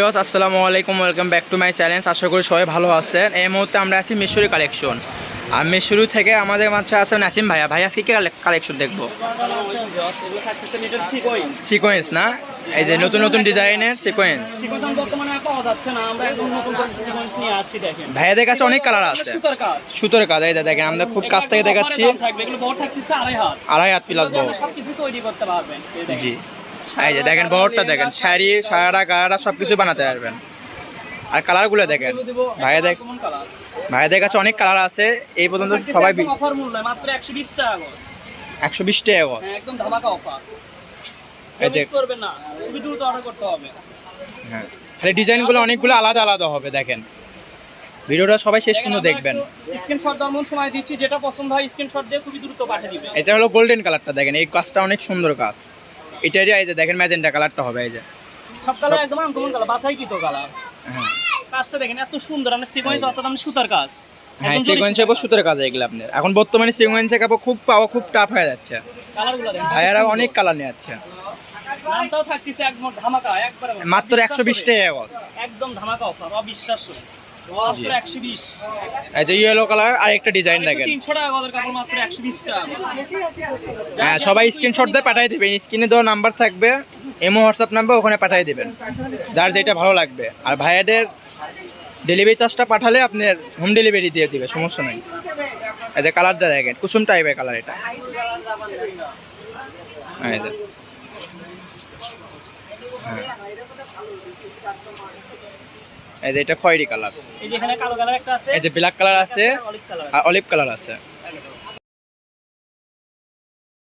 আসসালামু আলাইকুম welcome back to my challenge আশা করি সবাই ভালো আছেন। এই মুহূর্তে আমরা আছি মিশরি কালেকশন। আর মিশরি থেকে আমাদের মাঝে আছে নাসিম ভাইয়া। ভাই আজকে কি কালেকশন দেখব? সিকোয়েন্স না? এই যে নতুন নতুন ডিজাইনের সিকোয়েন্স। সিকোয়েন্স বর্তমানে আর পাওয়া যাচ্ছে না আমরা একদম নতুন করে সিকোয়েন্স নিয়ে আছি দেখেন ভাইয়াদের কাছে অনেক কালার আছে। সুতার কাজ এই দেখেন আমরা খুব কাছ থেকে দেখাচ্ছি। আড়াই হাত। আড়াই হাত প্লাস বড়। জি। এই যে দেখেন বড়টা দেখেন শাড়ি সারা গাড়া সব কিছু বানাতে পারবেন। আর কালারগুলো দেখেন। ভাইয়া দেখ ভাইয়াদের কাছে অনেক কালার আছে এই পর্যন্ত সবাই অফার মূল্য মাত্র 120 টাকা গস। হ্যাঁ একদম ধামাকা অফার এই যে করবেন না খুবই দ্রুত অর্ডার করতে হবে। হ্যাঁ। তাহলে ডিজাইনগুলো অনেকগুলো আলাদা আলাদা হবে দেখেন। ভিডিওটা সবাই শেষ পর্যন্ত দেখবেন। স্ক্রিনশট দেওয়ার সময় দিচ্ছি যেটা পছন্দ হয় স্ক্রিনশট দিয়ে খুবই দ্রুত পাঠিয়ে দিবেন। এটা হলো গোল্ডেন কালারটা দেখেন এই কাজটা অনেক সুন্দর কাজ। এটারই এই যে দেখেন ম্যাজেন্টা কালারটা হবে এই যে। সব কালার একদম আনকমন কালার বাছাই কিতো কালার। হ্যাঁ। কাজটা দেখেন এত সুন্দর আমরা সিকোয়েন্স অর্থাৎ আমরা সুতার কাজ। হ্যাঁ সিকোয়েন্সের উপর সুতোর কাজ। এগুলো আপনার এখন বর্তমানে সিকোয়েন্সের কাপড় খুব পাওয়া খুব টাফ হয়ে যাচ্ছে। কালারগুলো দেখেন ভাইয়ারা অনেক কালার নিয়ে যাচ্ছে। দামটাও থাকতেছে একদম ধামাকা একবারে মাত্র একশো বিশ টাকা একদম ধামাকা অফার অবিশ্বাস্য যে ইয়েলো কালার আর একটা ডিজাইন দেখেন। হ্যাঁ সবাই স্ক্রিনশট দিয়ে পাঠিয়ে দেবেন। স্ক্রিনে দেওয়া নাম্বার থাকবে এমও হোয়াটসঅ্যাপ নাম্বার ওখানে পাঠিয়ে দেবেন। যার যেটা ভালো লাগবে। আর ভাইয়াদের ডেলিভারি চার্জটা পাঠালে আপনার হোম ডেলিভারি দিয়ে দিবে সমস্যা নেই। এই যে কালারটা দেখেন কুসুম টাইপের কালার এটা। হ্যাঁ। এই যে। এটা খয়েরি কালার। এই যে এখানে কালো কালার একটা আছে। এই যে ব্ল্যাক কালার আছে আর অলিভ কালার আছে।